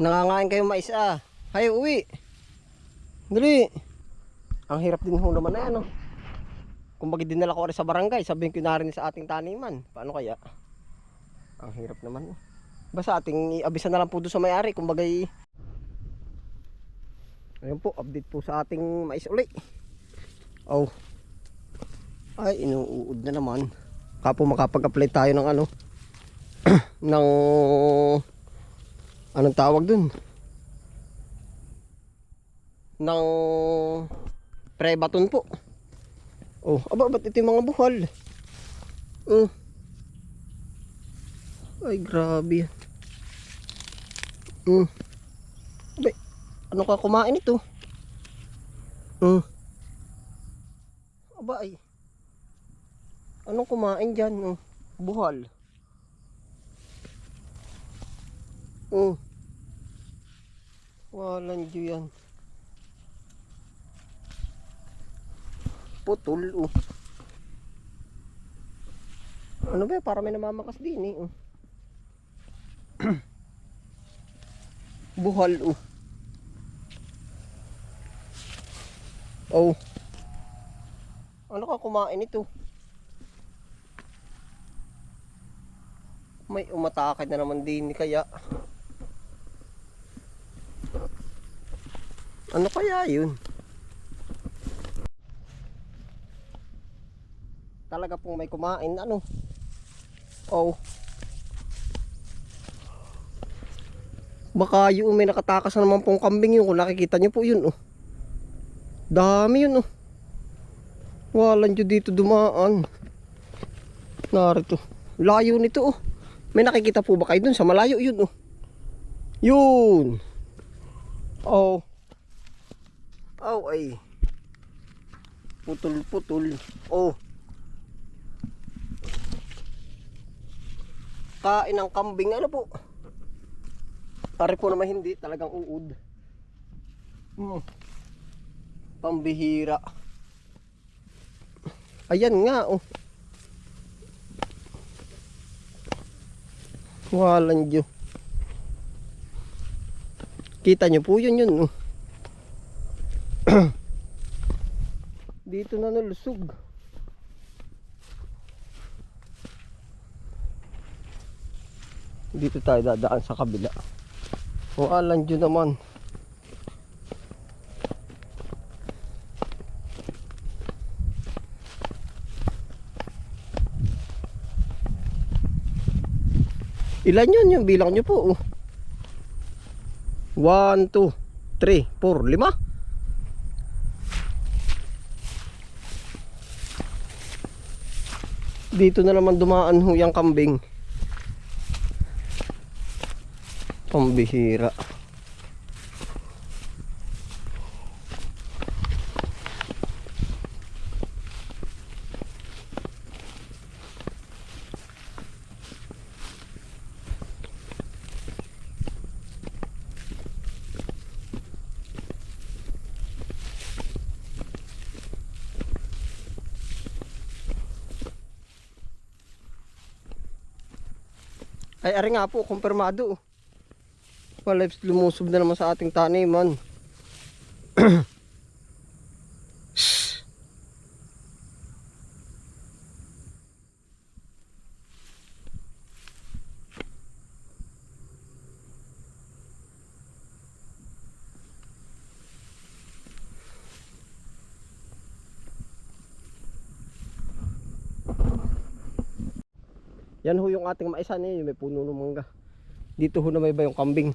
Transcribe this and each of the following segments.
Nangangain kayo mais ah. Hay, uwi. Dali. Ang hirap din ho naman na yan, oh. Kung bagay dinala ko rin sa barangay, sabihin ko na rin sa ating taniman. Paano kaya? Ang hirap naman. Basta ating iabisa na lang po doon sa may-ari. Kung bagay... Po, update po sa ating mais uli. Oh. Ay, inuud na naman. Kapo makapag-apply tayo ng ano. ng... Anong tawag dun? Ng... Prebaton po. Oh, aba, ba't ito yung mga buhal? Oh. Ay, grabe yan. Hmm. Abay, ano ka kumain ito? Hmm. Aba ay. Anong kumain dyan? Oh, buhal. Oh. Walang diyo yan. Putol, oh. Ano ba, para may namamakas din eh. Oh. Buhal, oh. Oh. Ano ka kumain ito? May umatakad na naman din kaya. Ano kaya yun? Talaga pong may kumain. Ano? Oh. Baka yun may nakatakas na naman pong kambing yun. Kung nakikita nyo po yun. Oh. Dami yun. Oh. Walang dyan dito dumaan. Narito. Layo nito. Oh. May nakikita po ba kayo dun sa malayo yun. Oh. Yun. Oh. Oh ay. Putol putol. Oh. Kain ng kambing ano po? Pare po naman hindi talagang uud. Hmm. Pambihira. Ayan nga oh. Walang Diyo. Kita nyo po yun yun. Oh. Dito na nalusog. Dito tayo dadaan sa kabila. O alan dyan naman. Ilan yun yung bilang nyo po? Oh. 1, 2, 3, 4, 5. Dito na naman dumaan ho yung kambing. Pambihira. Ay, ari nga po, kumpirmado. Wala, lumusob na naman sa ating taniman. Yan ho yung ating maisa niya, may puno ng mangga. Dito ho na may ba yung kambing.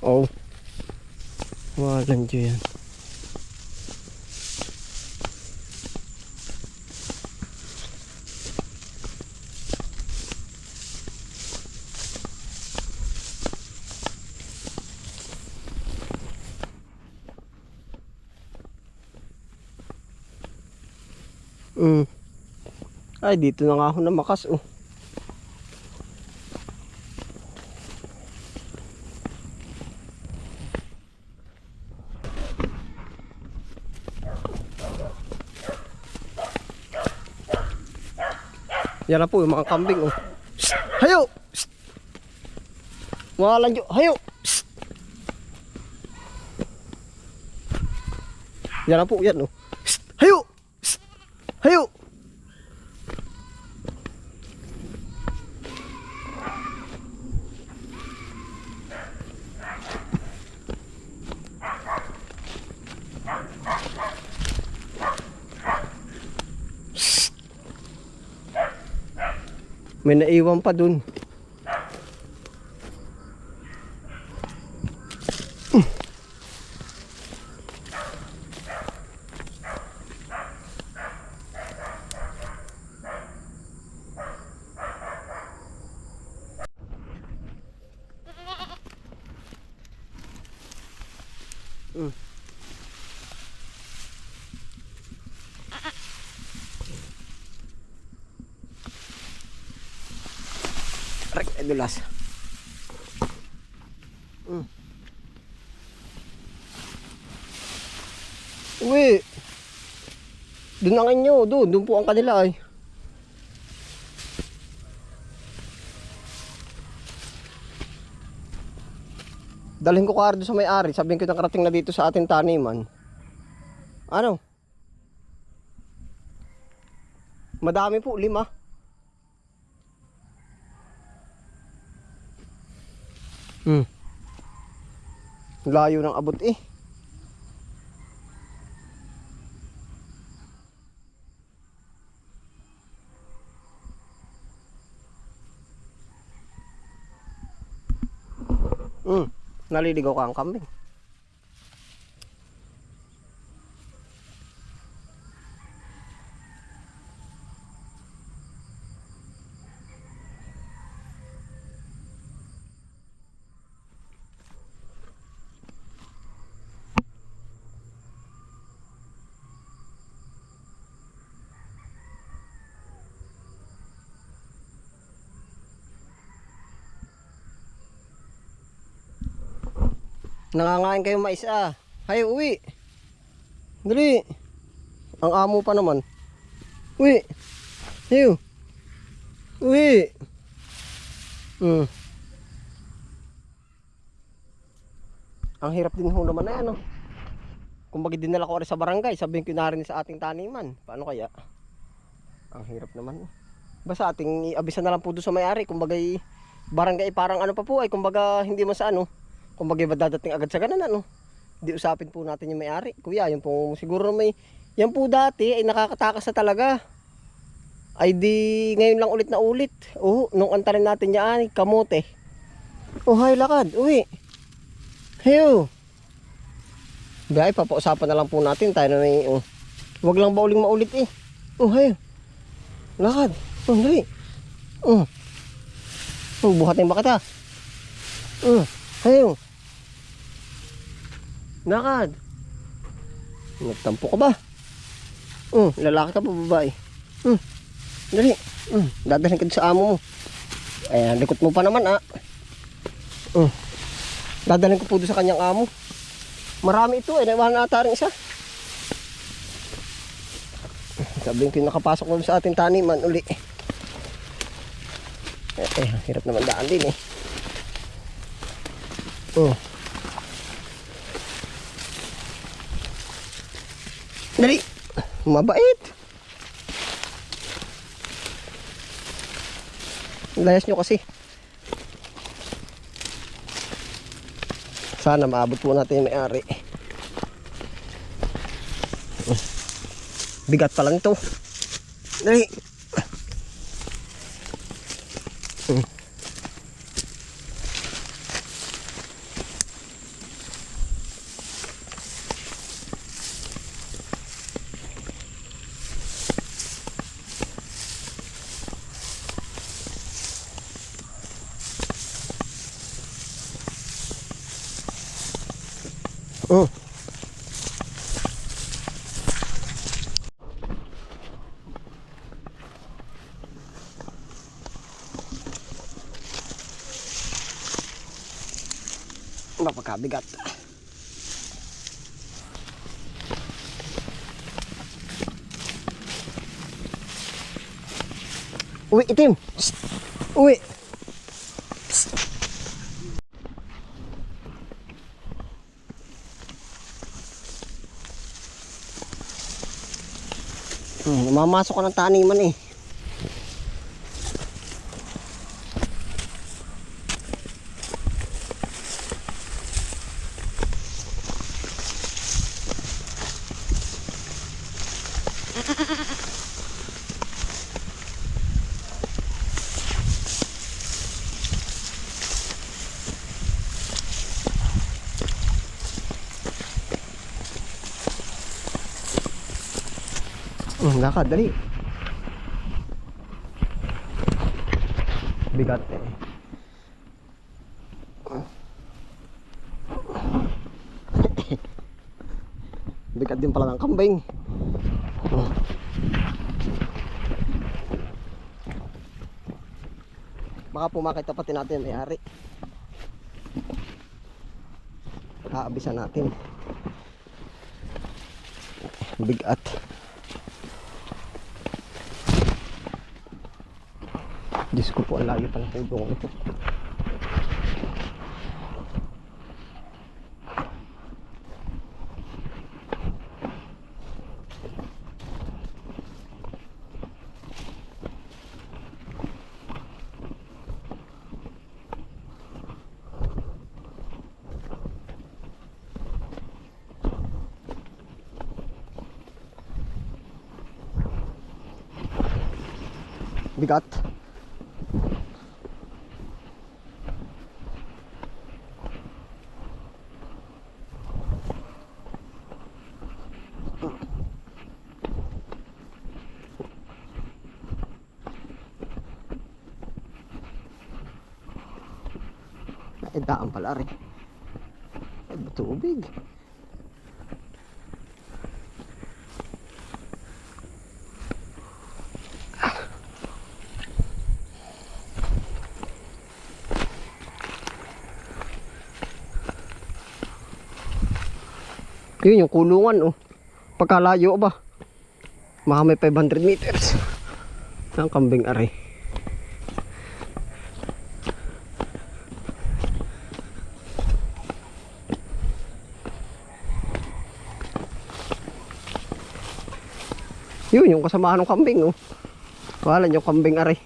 Oh. Walang dyan yan. Mm. Ay, dito na nga ako namakas, oh. Yan na po yung mga kambing, oh. Shh! Hayo! Shh! Walang jo. Hayo. Psst. Yan na po, yan oh. Psst. Hayo. Psst. Hayo. Psst. May naiwan pa dun. Rek, ay dulas. Mm. Uwi. Doon ang inyo, doon. Doon po ang kanila ay. Dalhin ko kardo sa may-ari. Sabihin ko nakarating na dito sa ating taniman. Ano? Madami po, lima. Hmm. Layo ng abot eh. Hmm. Naliligaw ka ang kambing. Nangangain kayo mais ah. Hay, uwi. Dali. Ang amo pa naman. Uwi. Hayo. Uwi. Hmm. Ang hirap din ho naman na yan, oh. Kung bagay dinala ko rin sa barangay, sabihin ko na rin sa ating taniman. Paano kaya? Ang hirap naman. Basta ating iabisa na lang po doon sa may-ari. Kung bagay barangay parang ano pa po ay kumbaga hindi man sa ano kung bagay ba dadating agad sa ganun ano di usapin po natin yung may-ari kuya yung po siguro may yan po dati ay nakakatakas na talaga ay di ngayon lang ulit na ulit oh nung antarin natin yan kamote oh hay lakad uwi heyo Bay, papausapan na lang po natin tayo na ni oh. Huwag lang ba uling maulit eh. Oh, hay. Lakad. Oh, dali. Oh. Oh, buhatin ba kita? Oh, hayo. Lakad. Nagtampo ka ba? Oh, lalaki ka pa babae. Hmm. Dali. Hmm. Dadalhin ka sa amo mo. Ayan, likot mo pa naman ah. Hmm. Dadalhin ko po doon sa kanyang amo. Marami ito eh. Naiwanan na ata rin isa. Sabihin ko yung nakapasok na sa ating taniman uli. Eh, eh, hirap naman daan din eh. Oh. Dali. Mabait. Layas nyo kasi. Sana maabot po natin yung may-ari. Bigat pa lang ito. Dali. Oh. Napakabigat. Uwi, itim. Uwi. Psst. Hmm, namamasok ka ng taniman eh. Hmm, lakad, dali. Bigat eh. Bigat din pala ng kambing. Hmm. Baka pumakita pati natin may ari. Aabisan natin. Bigat. Diyos ko po, ang layo pala ng dong ito. Bigat. Pala rin. Ay, tubig. Yun yung kulungan oh. Pagkalayo ba? Baka may 500 meters. Ang kambing aray. Kasamahan ng kambing oh. Wala yung kambing aray.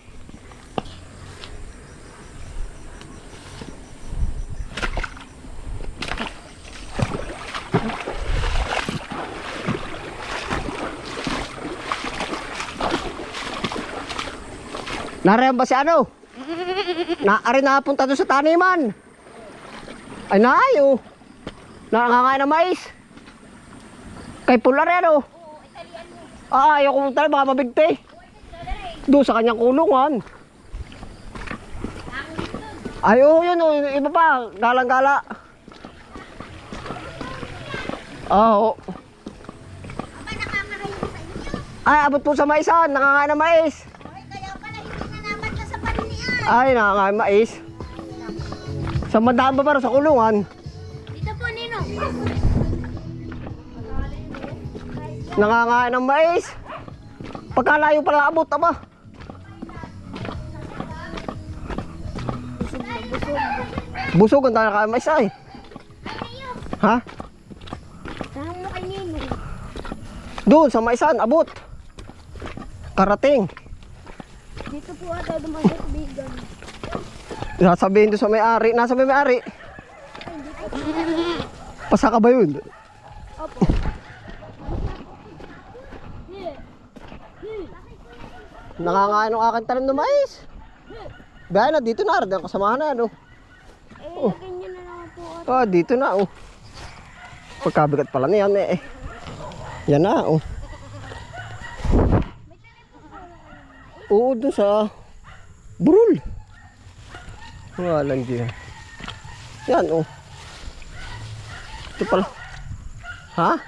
Narayan ba si ano? Na, ari napunta doon sa taniman. Ay naayo. Nakakain ng mais. Kay Pular yan oh. Ah, ayaw ko talaga baka mabigti. Doon sa kanyang kulungan. Ay, oo, yun, oh, iba pa, galang-gala. Ah, Oo. Inyo. Ay, abot po sa maisan, nakakain ng mais. Ay, nakakain mais. Sa mandaan ba para sa kulungan? Nakakain ng mais. Pagkalayo pala abot, aba. Busog ang nakakain mais ay. Ha? Doon sa maisan, abot. Karating. Dito po ata dumagat bigan. Sasabihin doon sa may-ari. Nasa may may-ari. Pasaka ba yun? Nangangain ng aking tanim na mais. Gaya na, dito na. Ang kasamahan na, ano. Eh, ganyan na naman po. Ah, dito na, oh. Pagkabigat pala niyan, eh. Yan na, oh. Oo, dun sa burul. Walang diyan. Yan, oh. Ito pala. Ha?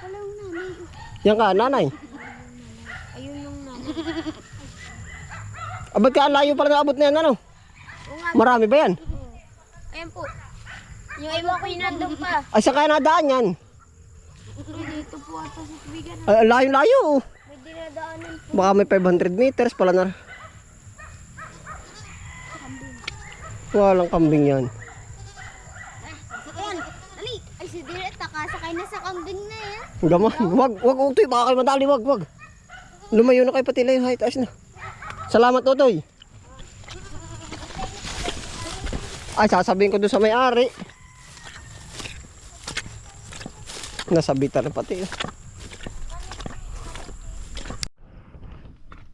Yan ka, nanay. Ayun yung nanay. Ka, ang layo pala na abot na yan, ano? Oo nga. Marami ba yan? Ayan po. Yung iba ko yung nandun pa. Ay, saan kaya nadaan yan? Dito po ata sa bigan. Ay, ang layo-layo, oh. May dinadaanan po. Baka may 500 meters pala na. Walang kambing yan. Ayan, dali. Ay, si Direk, nakasakay na sa kambing na yan. Gaman, wag, wag utoy, baka kayo madali, wag, wag. Lumayo na kayo pati layo, hay, taas na. Salamat, Otoy. Ay, sasabihin ko doon sa may-ari. Nasabitan na pati.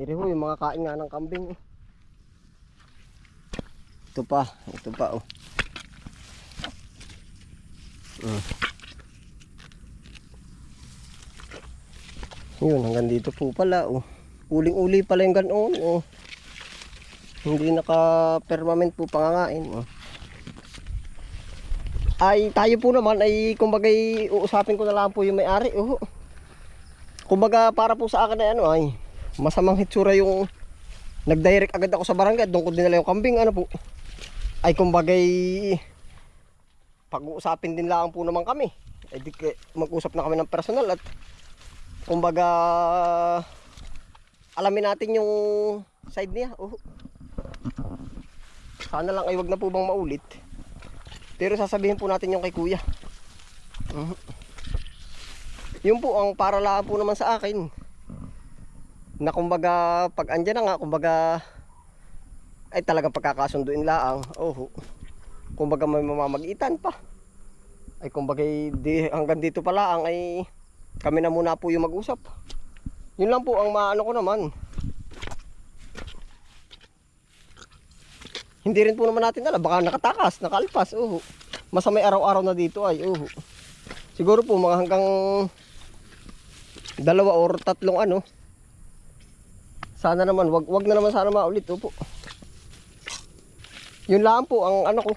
Iri ho, yung mga kain nga ng kambing. oh. Ito pa, ito pa oh. Mm. Yun, hanggang dito po pala oh. Uling-uli pala yung ganoon oh. Hindi naka-permanent po pangangain oh. Ay, tayo po naman ay kumbagay uusapin ko na lang po yung may-ari oh. Kumbaga para po sa akin ay ano ay masamang hitsura yung nag-direct agad ako sa barangay doon ko dinala yung kambing ano po. Ay kumbagay pag-uusapin din lang po naman kami. Ay di mag-usap na kami ng personal at kumbaga alamin natin yung side niya. Oh. Sana lang ay wag na po bang maulit. Pero sasabihin po natin yung kay kuya. Mhm. Yun po ang para lang po naman sa akin. Na kumbaga pag andyan na nga kumbaga ay talagang pagkakasunduin laang. Oh. Kumbaga may mamamagitan pa. Ay kumbaga di, hanggang dito pa lang ay kami na muna po yung mag-usap. Yun lang po ang maano ko naman. Hindi rin po naman natin alam. Baka nakatakas, nakalpas. Oh. Masamay araw-araw na dito ay. Oh. Siguro po mga hanggang dalawa or tatlong ano. Sana naman, wag, wag na naman sana maulit. Opo. Yun lang po ang ano ko.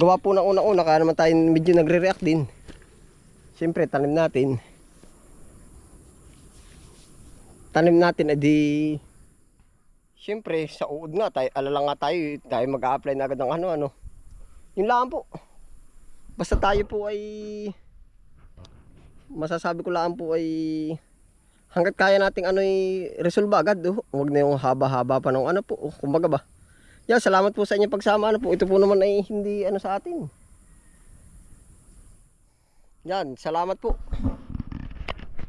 Gawa po ng una-una kaya naman tayo medyo nagre-react din. Siyempre, tanim natin. Tanim natin, edi... Siyempre, sa uod nga, tayo, alala nga tayo, tayo mag-a-apply na agad ng ano-ano. Yun lang po. Basta tayo po ay... Masasabi ko lang po ay... Hanggat kaya nating ano resolve agad, oh. Huwag na yung haba-haba pa ng ano po, oh. kumbaga ba. Yan, salamat po sa inyong pagsama. Ano po, ito po naman ay hindi ano sa atin. Yan, salamat po.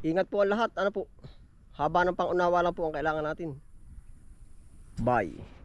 Ingat po ang lahat. Ano po, haba ng pangunawa lang po ang kailangan natin. Bye.